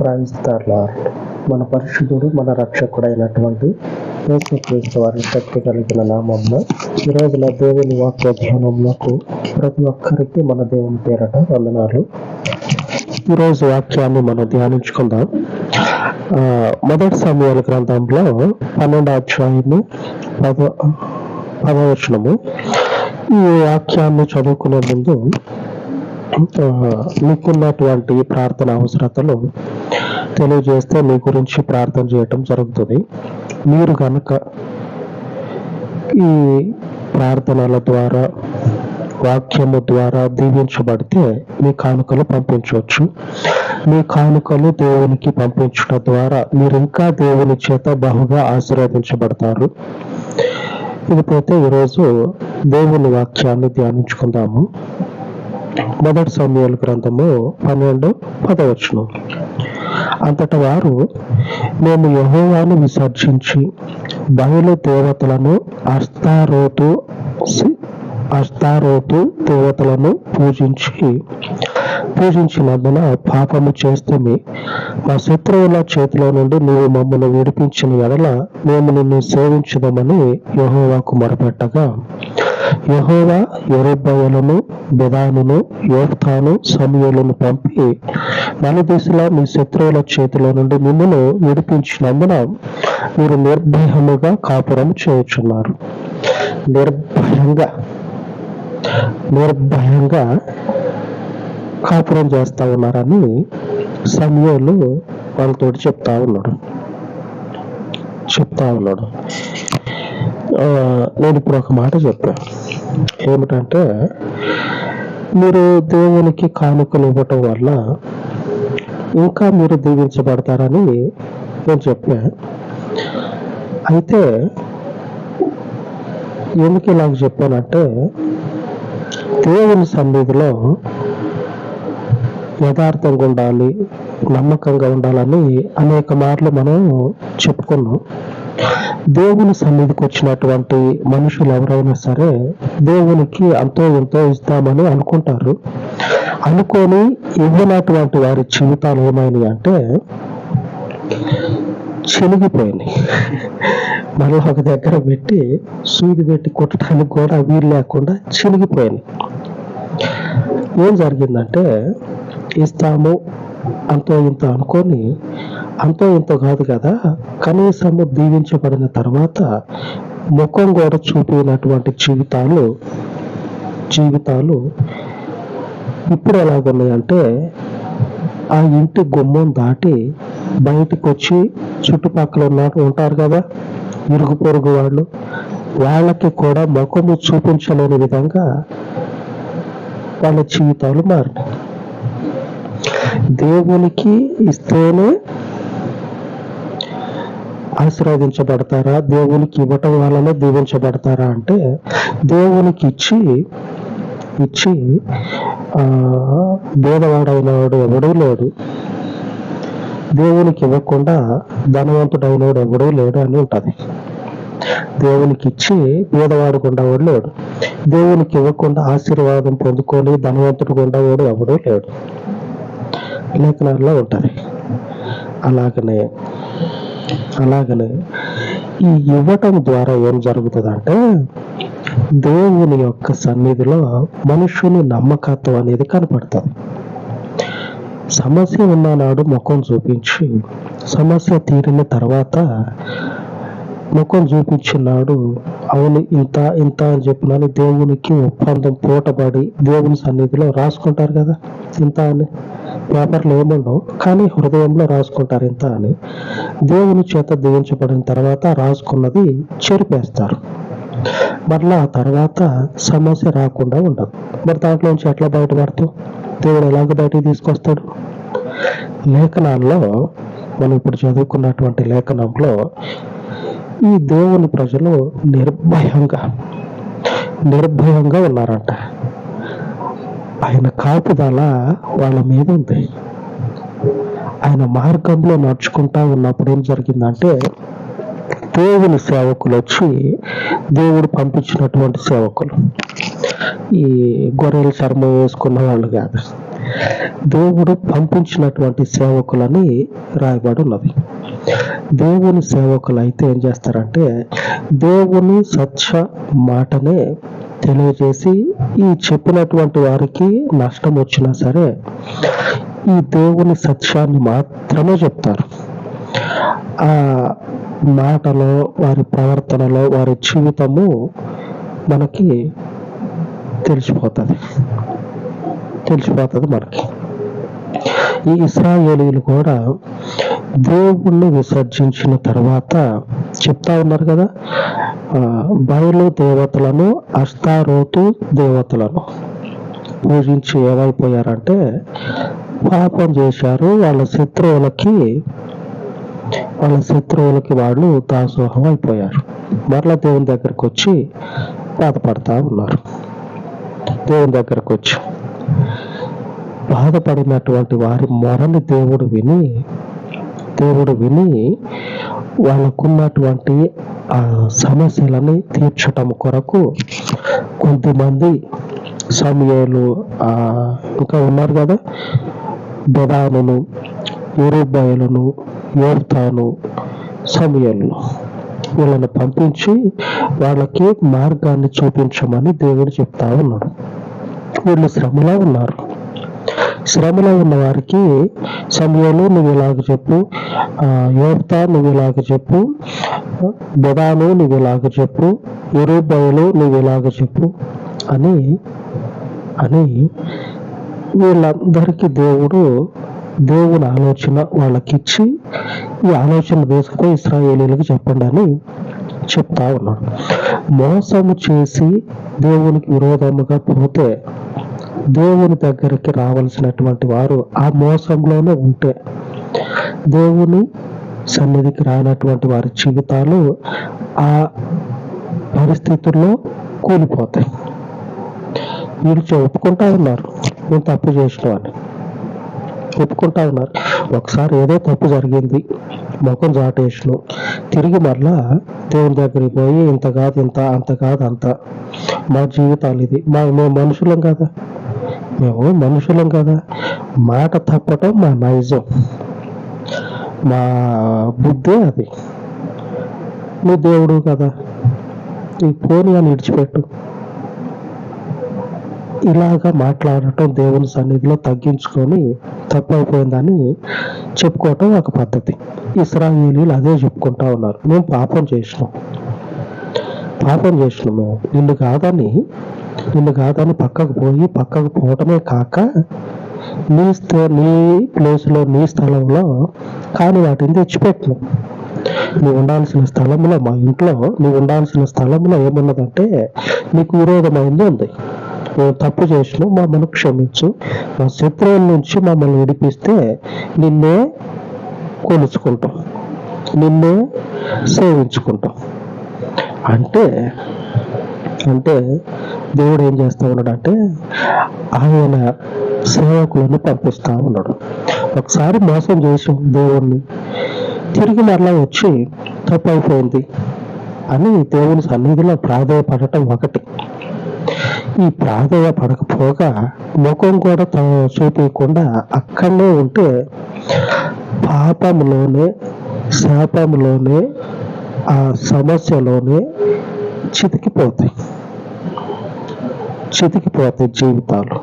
క్రైస్తవ మన పరిశుద్ధుడు మన రక్షకుడు అయినటువంటి యేసుక్రీస్తు వారి శక్తి కలిగిన నామంలో ఈ రోజున దేవుని వాక్య ధ్యానంలోకి ప్రతి ఒక్కరికి మన దేవుని పేరట వందనాలు. ఈరోజు వాక్యాన్ని మనం ధ్యానించుకుందాం. ఆ, మొదటి సమయాల గ్రంథంలో పన్నెండు అధ్యాయము పద పదవచనము ఈ వాక్యాన్ని చదువుకునే ముందు మీకున్నటువంటి ప్రార్థన అవసరతలు తెలియజేస్తే మీ గురించి ప్రార్థన చేయటం జరుగుతుంది. మీరు కనుక ఈ ప్రార్థనల ద్వారా వాక్యము ద్వారా దీవించబడితే మీ కానుకలు పంపించవచ్చు. మీ కానుకలు దేవునికి పంపించడం ద్వారా మీరు ఇంకా దేవుని చేత బహుగా ఆశీర్వదించబడతారు. ఇకపోతే ఈరోజు దేవుని వాక్యాన్ని ధ్యానించుకుందాము. మొదటి సమయాల గ్రంథము పన్నెండు పదవచ్చును అంతట వారు మేము యహోవాను విసర్జించి బయలు దేవతలను అస్తారోతు అస్తారోతు దేవతలను పూజించి పూజించినందున పాపము చేస్తే మా శత్రువుల చేతిలో నుండి నీవు మమ్మల్ని విడిపించిన ఎడల మేము నిన్ను సేవించదమని యహోవాకు మొరపెట్టగా యహోవా ఎరుబ్బయలను బెదానును యోఫ్తాను సమయలను పంపి మన దిశలో మీ శత్రువుల చేతిలో నుండి మిమ్మల్ని విడిపించినందున మీరు నిర్భయముగా కాపురం చేయుచున్నారు. నిర్భయంగా నిర్భయంగా కాపురం చేస్తా ఉన్నారని సమయంలో వాళ్ళతో చెప్తా ఉన్నాడు. చెప్తా ఉన్నాడు. ఆ, నేను ఇప్పుడు ఒక మాట చెప్పాను ఏమిటంటే మీరు దేవునికి కానుకలు ఇవ్వటం వల్ల ఇంకా మీరు దీవించబడతారని నేను చెప్పా. అయితే ఎందుకు ఇలాగ చెప్పానంటే దేవుని సన్నిధిలో యథార్థంగా ఉండాలి నమ్మకంగా ఉండాలని అనేక మార్లు మనం చెప్పుకున్నాం. దేవుని సన్నిధికి వచ్చినటువంటి మనుషులు ఎవరైనా సరే దేవునికి అంతో ఎంతో ఇస్తామని అనుకుంటారు. అనుకొని ఇవ్వనటువంటి వారి జీవితాలు ఏమైనాయి అంటే చెనిగిపోయినాయి. మళ్ళీ ఒక దగ్గర పెట్టి సూది పెట్టి కొట్టడానికి కూడా వీలు లేకుండా చెనిగిపోయినాయి. ఏం జరిగిందంటే ఇస్తాము అంతో ఇంత అనుకొని అంతో ఇంత కాదు కదా కనీసము దీవించబడిన తర్వాత ముఖం కూడా చూపినటువంటి జీవితాలు జీవితాలు ఇప్పుడు ఎలాగున్నాయంటే ఆ ఇంటి గుమ్మం దాటి బయటకు వచ్చి చుట్టుపక్కల ఉన్న ఉంటారు కదా ఇరుగు పొరుగు వాళ్ళు వాళ్ళకి కూడా ముఖము చూపించలేని విధంగా వాళ్ళ జీవితాలు మారినాయి. దేవునికి ఇస్తేనే ఆశీర్వదించబడతారా? దేవునికి ఇవ్వటం వల్లనే దీవించబడతారా అంటే దేవునికి ఇచ్చి ఇచ్చి భేదవాడైన వాడు ఎవడూ లేడు. దేవునికి ఇవ్వకుండా ధనవంతుడైన వాడు ఎవడూ లేడు అని ఉంటుంది. దేవునికి ఇచ్చి భేదవాడు ఉండేవాడు లేడు. దేవునికి ఇవ్వకుండా ఆశీర్వాదం పొందుకొని ధనవంతుడు ఉండేవాడు ఎవడూ లేడు. లేఖనాల్లో ఉంటాయి అలాగనే అలాగనే ఈ ఇవ్వటం ద్వారా ఏం జరుగుతుందంటే దేవుని యొక్క సన్నిధిలో మనుషుని నమ్మకత్వం అనేది కనపడుతుంది. సమస్య ఉన్ననాడు ముఖం చూపించి సమస్య తీరిన తర్వాత ముఖం చూపించినాడు అవును ఇంత ఇంత అని చెప్పినాను. దేవునికి ఒప్పందం పూటబడి దేవుని సన్నిధిలో రాసుకుంటారు కదా? ఇంత అని. పేపర్లు ఏముండవు. కానీ హృదయంలో రాసుకుంటారు ఇంత అని. దేవుని చేత దీవించబడిన తర్వాత రాసుకున్నది చెరిపేస్తారు. మరలా ఆ తర్వాత సమస్య రాకుండా ఉండదు. మరి దాంట్లోంచి ఎట్లా బయటపడతావు? దేవుడు ఎలాగ బయటికి తీసుకొస్తాడు? లేఖనాల్లో మనం ఇప్పుడు చదువుకున్నటువంటి లేఖనంలో ఈ దేవుని ప్రజలు నిర్భయంగా నిర్భయంగా ఉన్నారంట. ఆయన కాపుదల వాళ్ళ మీద ఉంది. ఆయన మార్గంలో నడుచుకుంటా ఉన్నప్పుడు ఏం జరిగిందంటే దేవుని సేవకులు వచ్చి దేవుడు పంపించినటువంటి సేవకులు. ఈ గొర్రెల చర్మం వేసుకున్న వాళ్ళు కాదు. దేవుడు పంపించినటువంటి సేవకులని రాయబడి ఉన్నది. దేవుని సేవకులు అయితే ఏం చేస్తారంటే దేవుని సత్య మాటనే తెలియజేసి ఈ చెప్పినటువంటి వారికి నష్టం వచ్చినా సరే ఈ దేవుని సత్యాన్ని మాత్రమే చెప్తారు. ఆ మాటలో వారి ప్రవర్తనలో వారి జీవితము మనకి తెలిసిపోతుంది. తెలిసిపోతుంది మనకి. ఈ ఇస్రాయేలీలు కూడా దేవుణ్ణి విసర్జించిన తర్వాత చెప్తా ఉన్నారు కదా బయలు దేవతలను అష్టారోతు దేవతలను పూజించి ఏమైపోయారంటే పాపం చేశారు. వాళ్ళ శత్రువులకి వాళ్ళ శత్రువులకి వాళ్ళు దాసోహం అయిపోయారు. మరలా దేవుని దగ్గరకు వచ్చి బాధపడతా ఉన్నారు. దేవుని దగ్గరకు వచ్చి బాధపడినటువంటి వారి మొరని దేవుడు విని దేవుడు విని వాళ్ళకున్నటువంటి ఆ సమస్యలని తీర్చటం కొరకు కొంతమంది సమయాలు ఆ ఇంకా ఉన్నారు కదా? బెదానును ఎరుబయలను యోర్తాను సమయాలను వీళ్ళని పంపించి వాళ్ళకి మార్గాన్ని చూపించమని దేవుడు చెప్తా ఉన్నాడు. వీళ్ళు శ్రమలో ఉన్నారు. శ్రమలో ఉన్న వారికి సమయంలో నువ్వు ఇలాగ చెప్పు. యోప్త నువ్వు ఇలాగ చెప్పు. బెదాను నువ్వు ఇలాగ చెప్పు. ఎరుబయలు నువ్వు ఇలాగ చెప్పు. అని అని వీళ్ళందరికీ దేవుడు దేవుని ఆలోచన వాళ్ళకిచ్చి ఈ ఆలోచన తీసుకుని ఇస్రాయేలీలకు చెప్పండి అని చెప్తా ఉన్నాడు. మోసము చేసి దేవునికి విరోధముగా పోతే దేవుని దగ్గరికి రావాల్సినటువంటి వారు ఆ మోసంలోనే ఉంటే దేవుని సన్నిధికి రానటువంటి వారి జీవితాలు ఆ పరిస్థితుల్లో కూలిపోతాయి. వీళ్ళు ఒప్పుకుంటా ఉన్నారు. నేను తప్పు చేసిన అని ఒప్పుకుంటా ఉన్నారు. ఒకసారి ఏదో తప్పు జరిగింది ముఖం చాటేసిన. తిరిగి మరలా దేవుని దగ్గరికి పోయి ఇంత కాదు ఇంత అంత కాదు అంత. మా జీవితాలు ఇది. మా మేము మనుషులం కదా. మేము మనుషులం కదా. మాట తప్పటం మా నైజం. మా బుద్ధే అది. నువ్వు దేవుడు కదా. ఈ పోనీ అని విడిచిపెట్టు. ఇలాగా మాట్లాడటం దేవుని సన్నిధిలో తగ్గించుకొని తప్పైపోయిందని చెప్పుకోవటం ఒక పద్ధతి. ఇస్రాయేలీలు అదే చెప్పుకుంటా ఉన్నారు. మేము పాపం చేసినాం. పాపం చేసినాము నిన్ను కాదని నిన్ను కాదని పక్కకు పోయి పక్కకు పోవటమే కాక నీ నీ ప్లేస్లో నీ స్థలంలో కాని వాటిని తెచ్చిపెట్టినాం నువ్వు ఉండాల్సిన స్థలంలో మా ఇంట్లో నువ్వు ఉండాల్సిన స్థలంలో ఏమున్నదంటే నీకు విరోధమైంది ఉంది. మేము తప్పు చేసిన మమ్మల్ని క్షమించు. మా శత్రువుల నుంచి మమ్మల్ని విడిపిస్తే నిన్నే కొలుచుకుంటాం. నిన్నే సేవించుకుంటాం. అంటే అంటే దేవుడు ఏం చేస్తా ఉన్నాడు అంటే ఆయన సేవకులను పంపిస్తా ఉన్నాడు. ఒకసారి మోసం చేసి దేవుణ్ణి తిరిగి మరలా వచ్చి తప్పు అయిపోయింది అని దేవుని సన్నిధిలో ప్రాధాయపడటం ఒకటి. ఈ ప్రాధాయ పడకపోగా ముఖం కూడా త- చూపించకుండా అక్కడనే ఉంటే పాపంలోనే శాపంలోనే ఆ సమస్యలోనే చితికిపోతాయి. చితికిపోతాయి జీవితాలు.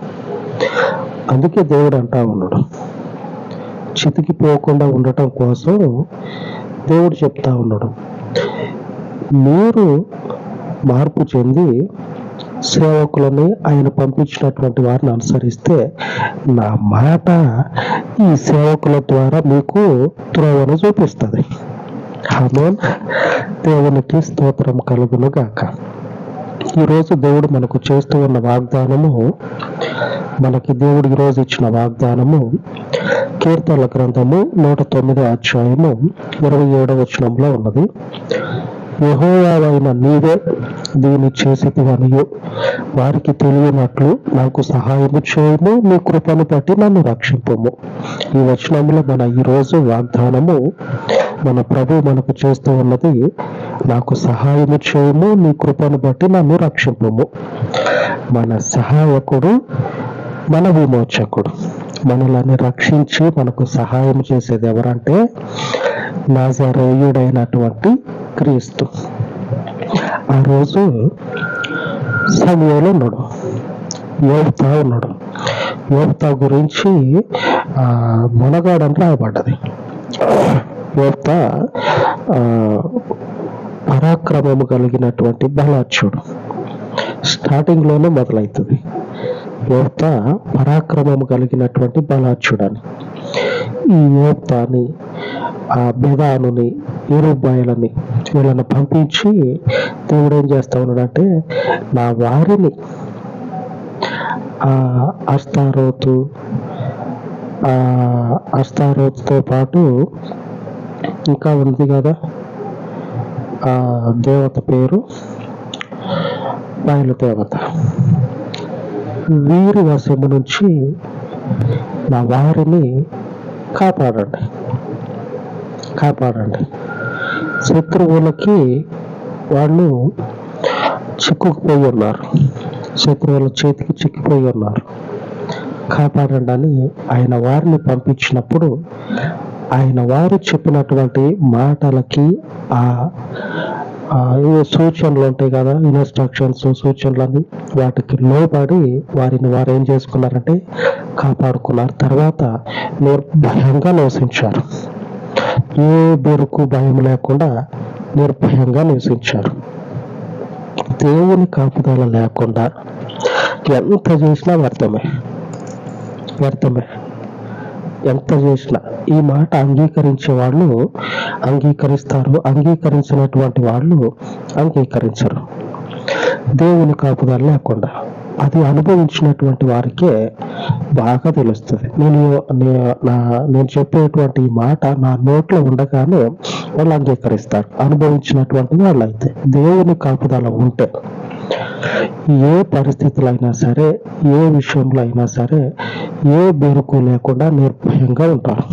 అందుకే దేవుడు అంటా ఉన్నాడు. చితికిపోకుండా ఉండటం కోసం దేవుడు చెప్తా ఉన్నాడు. మీరు మార్పు చెంది సేవకులని ఆయన పంపించినటువంటి వారిని అనుసరిస్తే నా మాట ఈ సేవకుల ద్వారా మీకు త్రోవను చూపిస్తుంది. ఆమేన్. దేవునికి స్తోత్రం కలుగును గాక ఈరోజు దేవుడు మనకు చేస్తూ ఉన్న వాగ్దానము మనకి దేవుడు ఈరోజు ఇచ్చిన వాగ్దానము కీర్తనల గ్రంథము నూట తొమ్మిదో అధ్యాయము ఇరవై ఏడవ వచనంలో ఉన్నది. యెహోవావైన నీవే దీన్ని చేసేదివనియు వారికి తెలియనట్లు నాకు సహాయము చేయము నీ కృపను బట్టి నన్ను రక్షింపము. ఈ వచనంలో మన ఈరోజు వాగ్దానము మన ప్రభు మనకు చేస్తూ ఉన్నది నాకు సహాయము చేయము నీ కృపను బట్టి నన్ను రక్షింపము. మన సహాయకుడు మన విమోచకుడు. మనల్ని రక్షించి మనకు సహాయం చేసేది ఎవరంటే నాజరేయుడైనటువంటి క్రీస్తు. ఆ రోజు సమయంలో ఉన్నాడు. యోగుతా ఉన్నాడు. యోగుతా గురించి ఆ, మునగాడని రాయబడ్డది. పరాక్రమము కలిగినటువంటి బలాచ్యుడు స్టార్టింగ్లోనే మొదలవుతుంది యోక్త పరాక్రమము కలిగినటువంటి బలాచ్యుడని ఈ యోక్తాని ఆ బెదానుని ఇరుబాయలని వీళ్ళని పంపించి దేవుడు ఏం చేస్తా ఉన్నాడంటే నా వారిని ఆ అస్తారోతు ఆ అస్తారోతుతో పాటు ఇంకా ఉంది కదా ఆ దేవత పేరు బయలుదేవత వీరి వశము నుంచి నా వారిని కాపాడండి. కాపాడండి. శత్రువులకి వాళ్ళు చిక్కుకుపోయి ఉన్నారు శత్రువుల చేతికి చిక్కిపోయి ఉన్నారు కాపాడండి అని ఆయన వారిని పంపించినప్పుడు ఆయన వారు చెప్పినటువంటి మాటలకి ఆ ఆ సూచనలు ఉంటాయి కదా ఇన్స్ట్రక్షన్స్ సూచనలని వాటికి లోబడి వారిని వారు ఏం చేసుకున్నారంటే కాపాడుకున్నారు. తర్వాత నిర్భయంగా నివసించారు ఏ బెరుకు భయం లేకుండా నిర్భయంగా నివసించారు. దేవుని కాపుదల లేకుండా ఎంత చేసినా వ్యర్థమే. వ్యర్థమే. ఎంత చేసినా ఈ మాట అంగీకరించే వాళ్ళు అంగీకరిస్తారు. అంగీకరించినటువంటి వాళ్ళు అంగీకరించరు. దేవుని కాపుదల లేకుండా. అది అనుభవించినటువంటి వారికే బాగా తెలుస్తుంది. నేను నా నేను చెప్పేటువంటి ఈ మాట నా నోట్లో ఉండగానే వాళ్ళు అంగీకరిస్తారు. అనుభవించినటువంటి వాళ్ళైతే దేవుని కాపుదల ఉంటే ఏ పరిస్థితులు అయినా సరే ఏ విషయంలో అయినా సరే ఏ బెరుకు లేకుండా నిర్భయంగా ఉంటారు.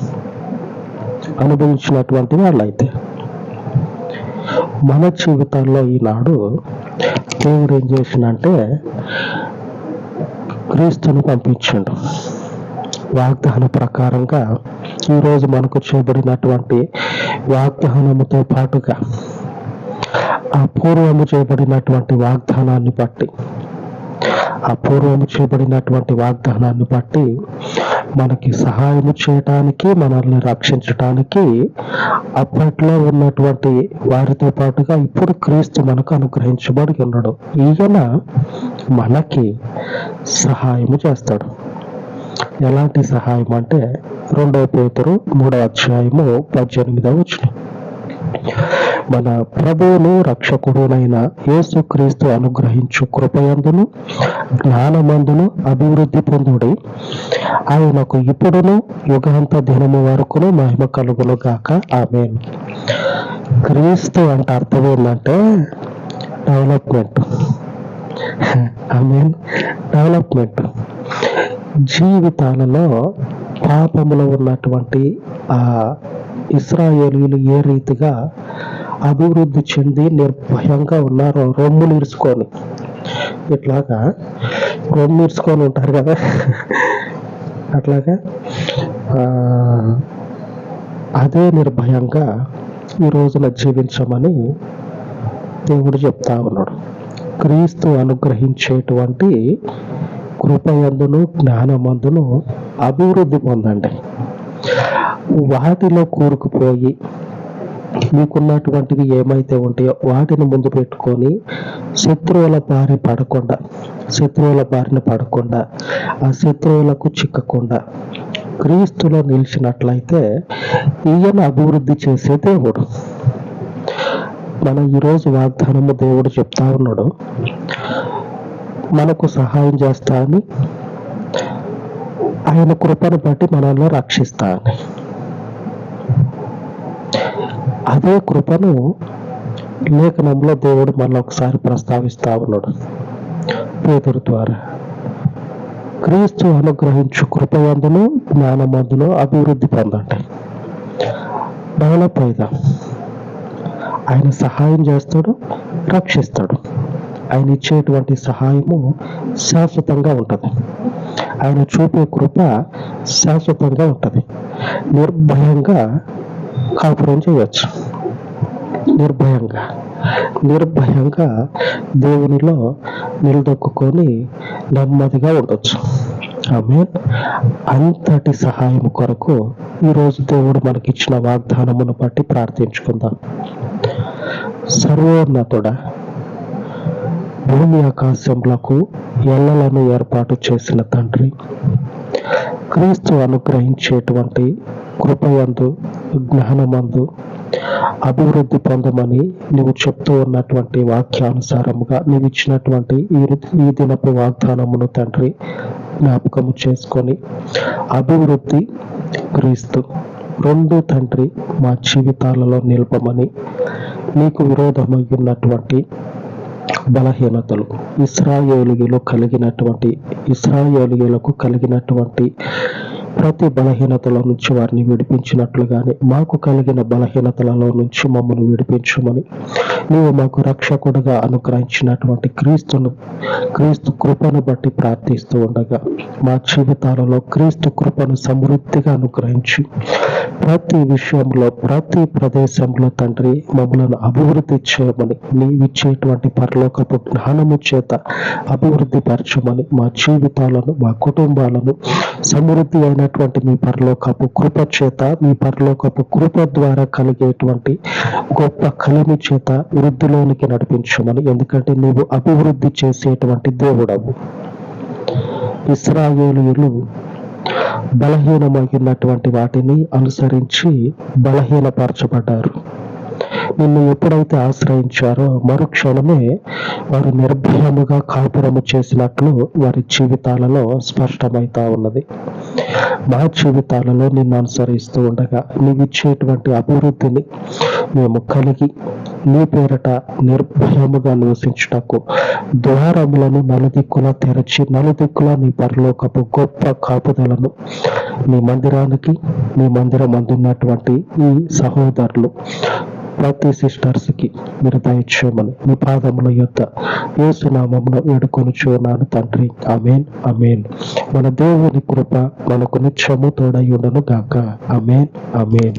అనుభవించినటువంటి వాళ్ళైతే మన జీవితాల్లో ఈనాడు దేవుడు ఏం చేసినంటే క్రీస్తును పంపించిండు. వాగ్దాన ప్రకారంగా ఈరోజు మనకు చేయబడినటువంటి వాగ్దానముతో పాటుగా ఆ పూర్వము చేయబడినటువంటి వాగ్దానాన్ని బట్టి ఆ పూర్వము చేయబడినటువంటి వాగ్దానాన్ని బట్టి మనకి సహాయం చేయటానికి మనల్ని రక్షించటానికి అప్పట్లో ఉన్నటువంటి వారితో పాటుగా ఇప్పుడు క్రీస్తు మనకు అనుగ్రహించబడి ఉన్నాడు. ఈయన మనకి సహాయము చేస్తాడు. ఎలాంటి సహాయం అంటే రెండవ పేతురు మూడవ అధ్యాయము పద్దెనిమిదవ వచ్చినాయి మన ప్రభువును రక్షకుడునైన యేసుక్రీస్తు అనుగ్రహించు కృపయందును జ్ఞానమందును అభివృద్ధి పొందుడి. ఆయనకు ఇప్పుడును యుగాంత దినము వరకును మహిమ కలుగును గాక ఆమె క్రీస్తు అంటే అర్థం ఏంటంటే డెవలప్మెంట్. Mean development. జీవితాలలో పాపములో ఉన్నటువంటి ఆ ఇస్రాయేలీలు ఏ రీతిగా అభివృద్ధి చెంది నిర్భయంగా ఉన్నారో రొమ్ము ఇరుచుకొని ఇట్లాగా రొమ్ము ఇరుచుకొని ఉంటారు కదా. అట్లాగా ఆ, అదే నిర్భయంగా ఈ రోజున జీవించమని దేవుడు చెప్తా ఉన్నాడు. క్రీస్తు అనుగ్రహించేటువంటి కృపయందును జ్ఞానమందును అభివృద్ధి పొందండి. వాటిలో కూరుకుపోయి మీకున్నటువంటివి ఏమైతే ఉంటాయో వాటిని ముందు పెట్టుకొని శత్రువుల బారి పడకుండా శత్రువుల బారిన పడకుండా ఆ శత్రువులకు చిక్కకుండా క్రీస్తులో నిలిచినట్లయితే ఈయన అభివృద్ధి చేసే దేవుడు. మన ఈరోజు వాగ్దానము దేవుడు చెప్తా ఉన్నాడు. మనకు సహాయం చేస్తా అని ఆయన కృపను బట్టి మనల్ని రక్షిస్తా అని. అదే కృపను లేఖనంలో దేవుడు మళ్ళీ ఒకసారి ప్రస్తావిస్తా ఉన్నాడు. పేదరు ద్వారా. క్రీస్తు అనుగ్రహించు కృపయందును జ్ఞానమందును అభివృద్ధి పొందండి. డెవలప్ పోయిదాం? ఆయన సహాయం చేస్తాడు రక్షిస్తాడు. ఆయన ఇచ్చేటువంటి సహాయము శాశ్వతంగా ఉంటుంది. ఆయన చూపే కృప శాశ్వతంగా ఉంటుంది. నిర్భయంగా కాపురం చేయవచ్చు నిర్భయంగా. నిర్భయంగా దేవునిలో నిలదొక్కుని నెమ్మదిగా ఉండొచ్చు. ఆమె అంతటి సహాయం కొరకు ఈరోజు దేవుడు మనకిచ్చిన వాగ్దానమును బట్టి ప్రార్థించుకుందాం. సర్వోన్నతుడ భూమి ఆకాశములకు ఎల్లలను ఏర్పాటు చేసిన తండ్రి క్రీస్తు అనుగ్రహించేటువంటి కృపయందు జ్ఞానమందు అభివృద్ధి పొందమని నువ్వు చెప్తూ ఉన్నటువంటి వాక్యానుసారముగా నువ్వు ఇచ్చినటువంటి ఈ ఈ దినపు వాగ్దానమును తండ్రి జ్ఞాపకము చేసుకొని అభివృద్ధి క్రీస్తు రెండు తండ్రి మా జీవితాలలో నిలపమని నీకు విరోధమై ఉన్నటువంటి బలహీనతలు ఇస్రాయేలుగిలో కలిగినటువంటి ఇస్రాయేలులకు కలిగినటువంటి ప్రతి బలహీనతల నుంచి వారిని విడిపించినట్లుగానే మాకు కలిగిన బలహీనతలలో నుంచి మమ్మల్ని విడిపించమని. నీవు మాకు రక్షకుడుగా అనుగ్రహించినటువంటి క్రీస్తును క్రీస్తు కృపను బట్టి ప్రార్థిస్తూ ఉండగా మా జీవితాలలో క్రీస్తు కృపను సమృద్ధిగా అనుగ్రహించి ప్రతి విషయంలో ప్రతి ప్రదేశంలో తండ్రి మమ్మలను అభివృద్ధి చేయమని నీవిచ్చేటువంటి పరలోకపు జ్ఞానము చేత అభివృద్ధి పరచమని మా జీవితాలను మా కుటుంబాలను సమృద్ధి అయిన అయినటువంటి మీ పరలోకపు కృప చేత మీ పరలోకపు కృప ద్వారా కలిగేటువంటి గొప్ప కలిమి చేత వృద్ధిలోనికి నడిపించమని. ఎందుకంటే నీవు అభివృద్ధి చేసేటువంటి దేవుడవు. ఇస్రాయేలీయులు బలహీనమైనటువంటి వాటిని అనుసరించి బలహీనపరచబడ్డారు. నిన్ను ఎప్పుడైతే ఆశ్రయించారో మరుక్షణమే వారు నిర్భయముగా కాపురము చేసినట్లు వారి జీవితాలలో స్పష్టమైతా ఉన్నది. మా జీవితాలలో నిన్ను అనుసరిస్తూ ఉండగా నీవిచ్చేటువంటి అభివృద్ధిని మేము కలిగి నీ పేరట నిర్భయముగా నివసించుటకు ద్వారములను నలుదిక్కుల తెరచి నలుదిక్కుల నీ పరలోకపు గొప్ప కాపుదలను నీ మందిరానికి నీ మందిరం అందున్నటువంటి ఈ సహోదరులు ప్రతి సిస్టర్స్కి మీరు దయచేయమని మీ పాదముల యొక్క ఏసునామమును వేడుకొని చూన్నాను తండ్రి. అమేన్ అమేన్ మన దేవుని కృప మనకు నిత్యము తోడయుండను గాక అమేన్ అమేన్